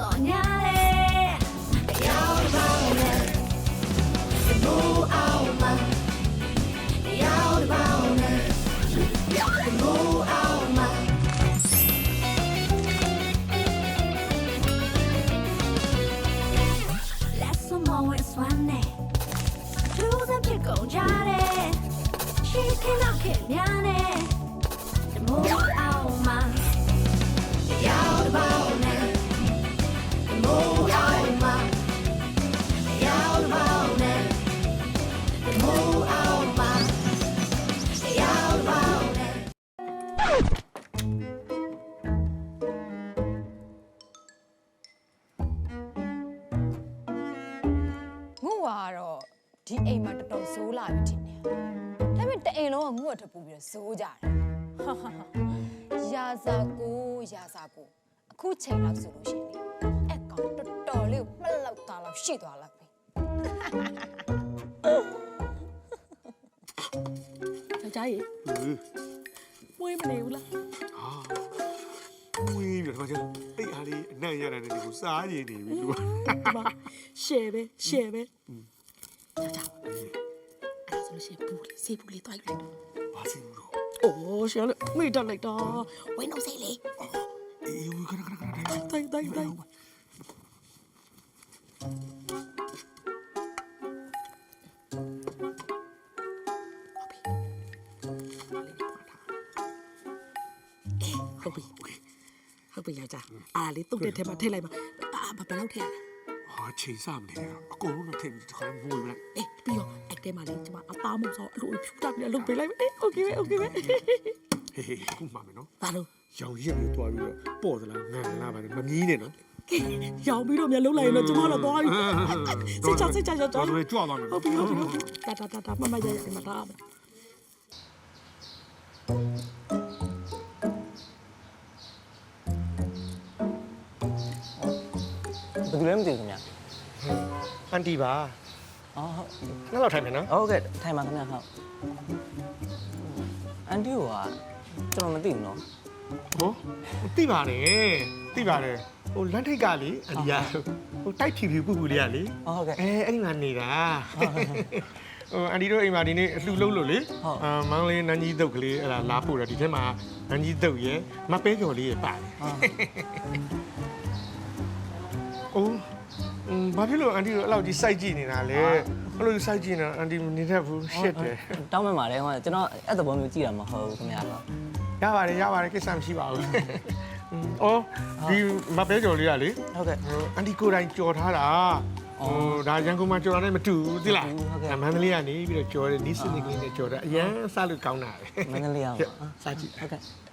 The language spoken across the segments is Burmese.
တော်ညာလေရောက်ပါမယ်ဘူအောင်မရော ကတော့ဒီအိမ်မှာတော်တော်ဇိုးလာပြီထင်တယ်ဒါပေမဲ့တအိမ်လုံးကငု့ကထပ်ပူပြီးတော့ဇိုးကြတယ်ဟာဟာဟာရာဇာကိုရာဇာကိုအခုချိန်လောက်ဆိုလို့ရှိရင်လေအဲ့ကောင်တော်တော်လေးကိုမှတ်လောက်သားလောက်ရှိသွားလောက်ပြီယောက်ျားရေမွေးမနေဘူးလား ဝေးပြီတော့ကျအဲ့အားလေးအနံ့ရတာနဲ့ဒီကိုစားရည်နေပြီသူကဒီမှာရှယ်ပဲရှယ်ပဲယောက်ျားအဲ့ဒါဆိုလို့ရှိရင်ဘူးလေးစေးဘူးလေးတွိုက်လိုက်တော့ဘာစီလို့အိုးရှယ်လေမိတက်လိုက်တော့ဝင်းတော့စိတ်လေအေးဝေးခဏခဏခဏတိုင်းတိုင်းတိုင်းတိုင်းဟုတ်ပြီဟုတ်ပြီ ယောက်ျားအားလေးတုတ်တဲ့ထဲမှာထည့်လိုက်ပါအာဘာဘယ်လောက်ထည့်ရလဲ ဟာချိန်စမနေတော့အကုန်လုံးနဲ့ထည့်ပြီးတခါမှမွေးဘူးလား အေးပြီးတော့အဲ့တဲမှာလေးကျမအသားမစောအဲ့လိုဖြူတာပြီးလုပ်ပေးလိုက်အေးโอเคပဲโอเคပဲ ဟေးဟေးခုမှမယ်နော် ဘာလို့ ရောင်ရစ်ပြီးတွားပြီးတော့ပေါ့သလားငန်လားပါမမြည်နဲ့နော် ရောင်ပြီးတော့မြန်လုံးလိုက်ရင်တော့ကျမတော့သွားပြီစိတ်ချစိတ်ချကြော တော် က် တော်ကြွသွားမယ် ဟုတ်ပြီဟုတ်ပြီဟုတ်ပြီတာတာတာတာမမရရမတား ဘ ယ်သူလဲမသိဘူးခင်ဗျာအန်တီပါအော်ဟုတ်နှစ်လောက်ထိုင်မယ်နော်ဟုတ်ကဲ့ထိုင်ပါခင်ဗျာဟုတ်အန်တီကကျွန်တော်မသိဘူးနော်ဟောသိပါတယ်သိပါတယ်ဟိုလမ်းထိပ်ကလေအန်တီကဟိုတိုက်ဖြူဖြူပူပူလေးကလေအော်ဟုတ်ကဲ့ အဲအဲ့ဒီမှာနေတာဟိုအန်ဒီတို့အိမ်မှာဒီနေ့အလှလုံးလို့လေဟုတ် အာမောင်လေးနန်းကြီးတုတ်ကလေးအဲ့ဒါလာပို့တာဒီထဲမှာနန်းကြီးတုတ်ရယ်မပဲကျော်လေးရယ်ပါတယ် အော်အိုးအင်းဘာဖြစ်လို့အန်ဒီတို့အဲ့လောက်ကြီးစိုက်ကြည့်နေတာလဲအဲ့လိုကြီးစိုက်ကြည့်နေတာအန်ဒီမနေတတ်ဘူးရှစ်တယ်တောင်းပန်ပါတယ်ဟိုကျွန်တော်အဲ့သဘောမျိုးကြည့်တာမဟုတ်ဘူးခင်ဗျာဟုတ်ရပါတယ်ရပါတယ်ကိစ္စမရှိပါဘူးအင်းအော်ဒီမပဲကျော်လေးကလေဟုတ်ကဲ့ဟိုအန်ဒီကိုယ်တိုင်ကြော်ထားတာအော်ဟိုဒါရန်ကုန်မှာကြော်တာနဲ့မတူဘူးသိလားဟုတ်ကဲ့အဲမန္တလေးကနေပြီးတော့ကြော်တယ်နီးစနစ်ကလေးနဲ့ကြော်တာအရန်စားလို့ကောင်းတာပဲမင်းကလေးအောင်စားကြည့်ဟုတ်ကဲ့อืม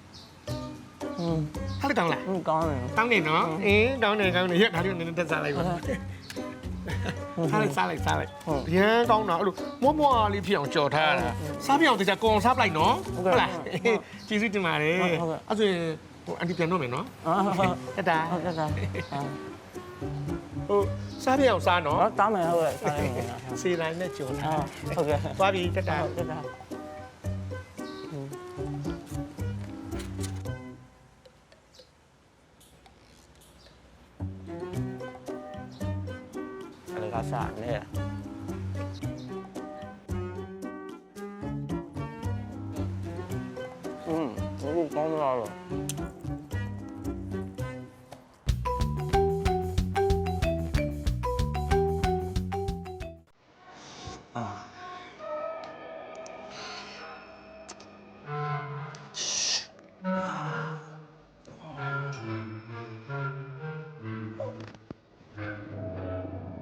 ဟာလေကောင်းလားอืมကောင်းတယ်ကောင်းနေနော်အင်းကောင်းနေကောင်းနေရက်ဒါလေးနည်းနည်းတက်စားလိုက်ပါစားလိုက်စားလိုက်စားလိုက်ရန်ကောင်းတာအဲ့လိုမွားမွားလေးဖြစ်အောင်ကြော်ထားတာစားပြအောင်တခြားကောအောင်စားပလိုက်နော်ဟုတ်လားကျေးဇူးတင်ပါတယ်အဲ့ဆိုရင်ဟိုအန်တီပြန်တော့မယ်နော်အော်ဟုတ်တက်တာဟုတ်ကဲ့ကောင်းဟိုစားပြအောင်စားနော်အော်တောင်းမယ်ဟုတ်ကဲ့စားရမယ်စေလိုက်နဲ့ကြော်ထားဟုတ်ကဲ့သွားပြီတက်တာဟုတ် ข้าสารเนี่ยอืมนี่ก้อนเราหรอ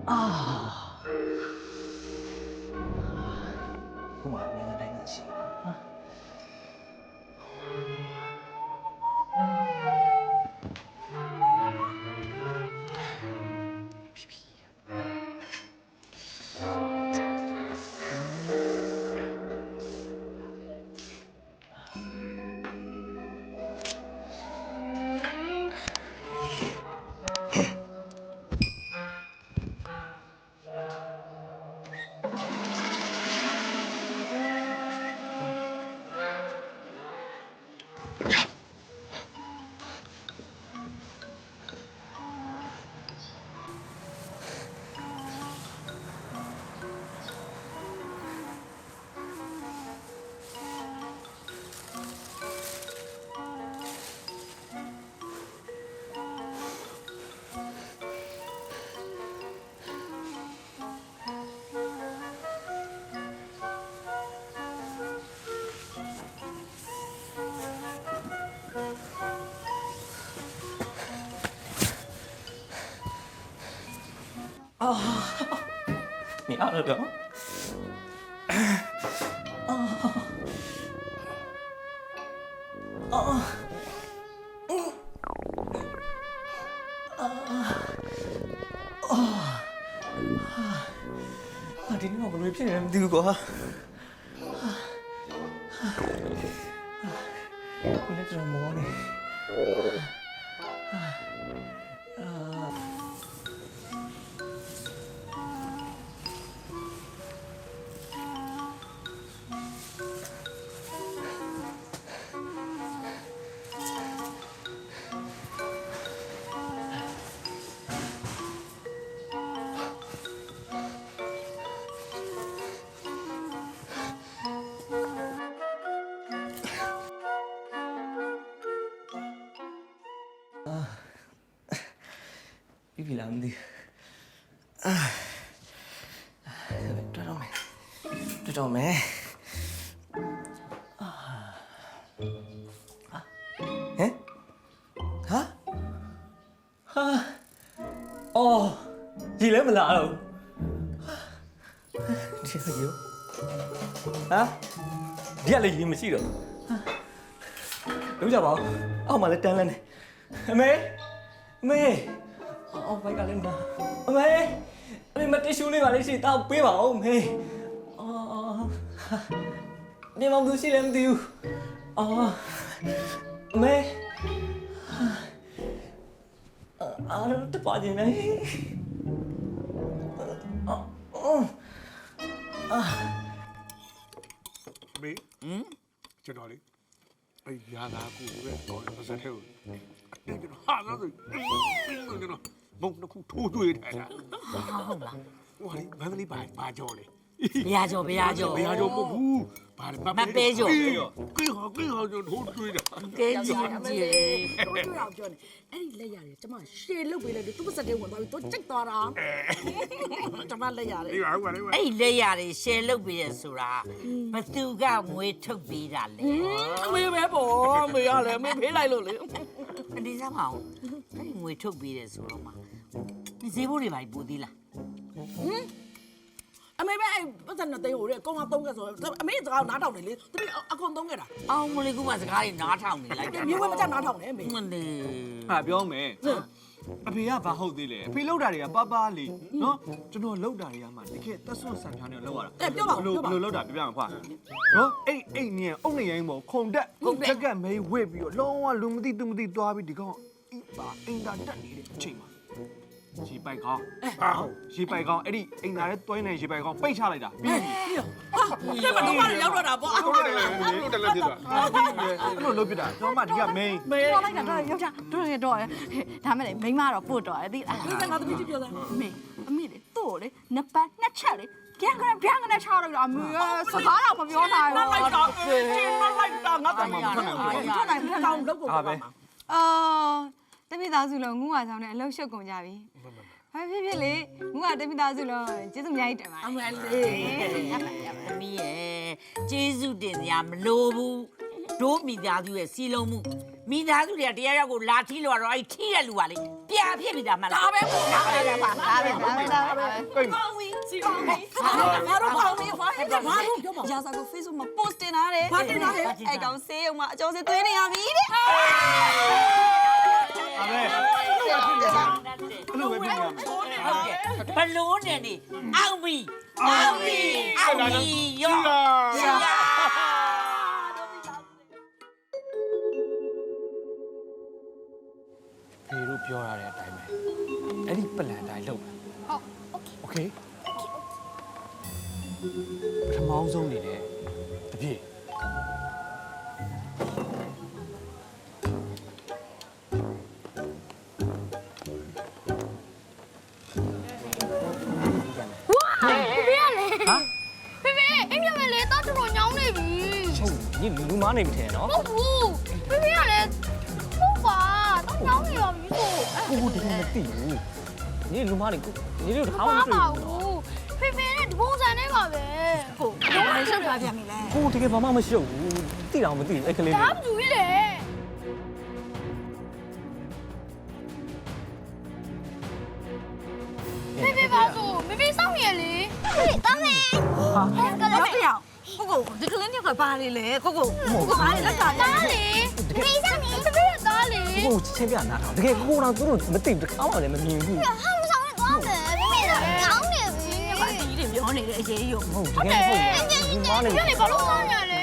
啊。 미안하다. 아, 니네 먹을 왜 필요해? 누가? 얘네들은 뭐하니? 아, 아. ပြီပြီလားမသိဘူးအာတော်တော်မယ်တော်တော်မယ်အာဟမ်ဟာဟာအော်ဒီလည်းမလာတော့ဒီစကြီးဟာဒီကလည်းရင်မရှိတော့လုံးကြပါဦးအောက်မှာလည်းတန်းလန်းနေအမေအမေ အော်ဘိုက်ကလည်းမအမေအမေမတ िश ူးလေးပါလေးရှိတောက်ပေးပါဦးမေအော်နေမဘူးရှိလည်းမသိဘူးအော်အမေအားရတပါနေနေအော်မေဟမ်ကျွန်တော်လေအဲ့ရာသာကိုပဲတော့ပါစတဲ့ကိုအဲ့ကျွန်တော်ဟာလာဆိုကျွန်တော် မုံတစ်ခုထိုးတွေ့တယ်ဟုတ်လားဟိုလေမန္တလေးပါပါကြောလေဘုရားကျော်ဘုရားကျော်ဘယ်ဟာကြောမဟုတ်ဘူးဘာလဲကိုဟောကိုဟောကျွန်တော်ထိုးတွေ့တာကဲကြီးကြီးတို့တို့အောင်ပြောနေအဲ့ဒီလက်ရတယ်ကျမရှေလုတ်ပေးလိုက်တယ်သူ့ပါစတဲ့ဝင်သွားပြီးသူကြိတ်သွားတာကျမလက်ရတယ်ဒီပါဟုတ်ပါလေအဲ့လက်ရတယ်ရှယ်လုပ်ပြီးရဆိုတာဘသူကငွေထုတ်ပေးတာလဲအမေပဲပေါ့အမေရလေအမေဖေးလိုက်လို့လေအဒီစားမအောင်အဲ့ငွေထုတ်ပေးတယ်ဆိုတော့မှ ဒီဈေးဘိုးတွေပါပူသေးလားအမေပဲအဲ့ပတ်စံနဲ့သိဟိုတဲ့ကောင်းအောင်သုံးခဲ့ဆိုအမေစကားနားထောင်နေလေသူအကုန်သုံးခဲ့တာအောင်မလေးကမှစကားတွေနားထောင်နေလိုက်တယ်မျိုးဝဲမကြနားထောင်နေအမေမလေးဟာပြောမယ်အဖေကဘာဟုတ်သေးလဲအဖေလောက်တာတွေကပါပါလေးနော်ကျွန်တော်လောက်တာတွေကမှတကယ်တက်ဆွတ်ဆန်ချားနေလောက်ရတာအဲ့ပြောပါဘလို့ပြောဘပါလို့လောက်တာပြပြမှာဖွာနော်အဲ့အဲ့ညင်အုတ်နေရင်ပေါ့ခုံတက်တက်ကက်မဲဝစ်ပြီးတော့လုံးဝလူမသိသူမသိသွားပြီးဒီကောင်အင်းပါအင်တာတက်နေတဲ့အချိန်မှာ ရေပိုက်ကောင်းရေပိုက်ကောင်းအဲ့ဒီအင်တာရဲ့တွိုင်းနေရေပိုက်ကောင်းပိတ်ချလိုက်တာပြီးပြီဟာတဲ့မတော့ရောက်တော့တာပေါ့ဟုတ်တယ်ဟုတ်တယ်လက်ဖြစ်သွားအဲ့လိုလုပ်ပြတာကျွန်တော်မှဒီက main မေတော်လိုက်တာတော့ယောက်ျားတော်ရတော့ရဒါမဲ့လေမိန်းမတော့ပို့တော့ရသိလားဒီကငါသမီးကြည့်ပြောစမ်းအမေအမေလေသူ့ကိုလေနှစ်ပတ်နှစ်ချက်လေပြန်ခဏပြန်ခဏချတော့အမေစကားတော့မပြောနိုင်နားဘူးလိုက်တာကျင်းနားလိုက်တာငါသမီးရထွက်နိုင်ထွက်နိုင်တောင်းလုပ်ကိုပါအော် တပိသားစုလုံးငူဝါဆောင်နဲ့အလုပ်ရှုပ်ကုန်ကြပြီ။ဘာဖြစ်ဖြစ်လေငူဝါတပိသားစုလုံးကျေးဇူးအများကြီးတင်ပါအတယ်မေလေးသမီးရဲ့ကျေးဇူးတင်စရာမလိုဘူးတို့မိသားစုရဲ့စီလုံးမှုမိသားစုတွေကတရားရောက်ကိုလာထီးလို့တော့အဲ့ထီးတဲ့လူကလေပြာဖြစ်နေတာမှလားဒါပဲပေါ့ဒါပဲပါဒါပဲဒါပဲဒါပဲကောင်းပြီစီကောင်းပြီငါတို့ကောင်းပြီဘာလဲဘာလို့ပြောပါ။ရာဇာကို Facebook မှာ post တင်ထားတယ်။ဘာတင်ထားလဲအဲ့ကောင်ဆေးရုံမှာအကျော်စစ်သွင်းနေရပြီတဲ့ ဒါပဲဆက်ဖြစ်နေတာအဲ့လိုပဲဖြစ်နေတာ ဟုတ်ကဲ့ဘလို့နဲ့နေအောင်ပြီအောင်ပြီအောင်ပြီရော ဖေတို့ပြောရတဲ့အတိုင်းပဲအဲ့ဒီ plan အတိုင်းလုပ်မယ်ဟုတ် okay okay ပထမအောင်ဆုံးအနေနဲ့တပြည့် နေပြီထင်တယ်နော်ဟုတ်ဘူးဖေဖေကလည်းဟုတ်ပါတော့တောင်းနေရောမြို့ကိုကိုကိုတကယ်မသိဘူးနေလူမလေးကိုနေတို့တခါမှမတွေ့ဘူးဖေဖေနဲ့ဒီပုံစံနဲ့ပါပဲဟုတ်ဘာလို့ရှုပ်သွားပြန်ပြီလဲကိုကိုတကယ်ဘာမှမရှုပ်ဘူးသိတာမသိဘူးအဲ့ကလေးလေးဒါဘူးကြီးလေဖေဖေပါဆိုမေမေစောင့်ရလေဖေဖေတောင်းနေဟာ ကိုကိုဒီကလေးညကပါလေလေကိုကိုကိုကိုပါလေလက်ကတားလေမိစားနေတပည့်တားလေကိုချင်းပြနားထောင်တကယ်ကိုကိုတော့သူတို့မသိတကောင်းမှလည်းမမြင်ဘူးဟာမဆောင်နဲ့သွားမယ်မိမိတော့ကောင်းနေပြီပါတီးတွေပြောနေတဲ့အရေးရုံဟုတ်တကယ်ဟုတ်ဒီမားနေပြနေဘာလို့ဆောင်ရလဲ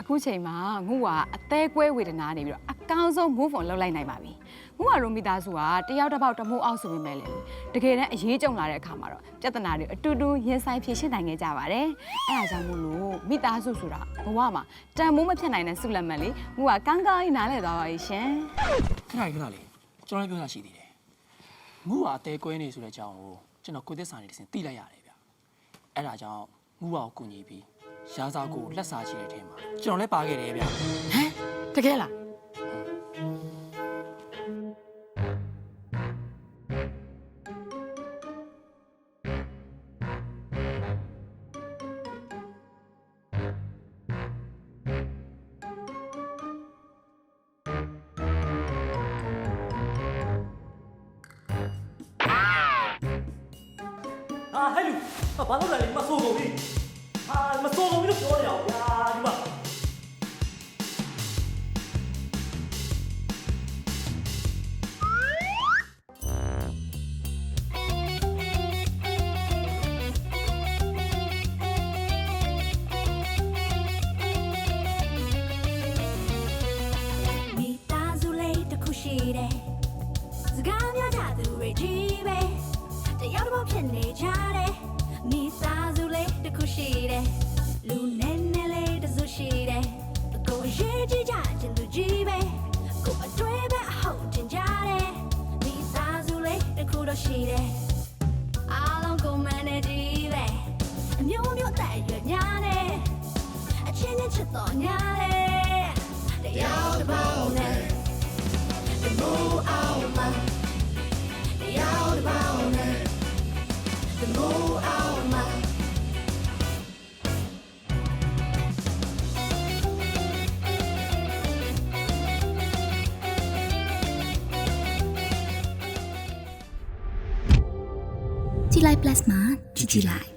အခုချိန်မှာငုကအသေးကွဲဝေဒနာနေပြီးတော့အကောင်းဆုံး move on လုပ်လိုက်နိုင်ပါပြီ ငုကရိုမီသားစုကတယောက်တစ်ပေါက်တစ်မိုးအောက်ဆိုပေမဲ့လေတကယ်တမ်းအရေးကြုံလာတဲ့အခါမှာတော့ပြဿနာတွေအတူတူရင်ဆိုင်ဖြေရှင်းနိုင်ခဲ့ကြပါတယ်အဲဒါကြောင့်မို့လို့မိသားစုဆိုတာဘဝမှာတန်မိုးမဖြစ်နိုင်တဲ့ဆုလက်မှတ်လေငုကကန်းကားကြီးနားလဲသွားပါရဲ့ရှင်ခဏလေးခဏလေးကျွန်တော်လည်းပြောတာရှိသေးတယ်ငူကအသေးကွဲနေဆိုတဲ့အကြောင်းကိုကျွန်တော်ကိုသစ္စာနေတစ်စင်သိလိုက်ရတယ်ဗျအဲ့ဒါကြောင့်ငူကကိုကူညီပြီးရာဇာကိုလက်စားချီတဲ့အထက်မှာကျွန်တော်လည်းပါခဲ့တယ်ဗျဟမ်တကယ်လား ဖြစ်နေကြတယ်မိသားစုလေးတစ်ခုရှိတယ်လူနဲ့နဲ့လေးတစ်စုရှိတယ်ကိုယ်ရေးကြည့်ကြခြင်းသူကြီးပဲကိုယ်အတွေ့ပဲအဟုတ်တင်ကြတယ်မိသားစုလေးတစ်ခုတော့ရှိတယ်အားလုံးကိုမန်နေကြည့်ပဲအမျိုးမျိုးတဲ့ရွယ်များတယ်အချင်းချင်းချစ်တော်ညာတယ်တရားတစ်ပေါင်းနဲ့ The more out my The out about me The more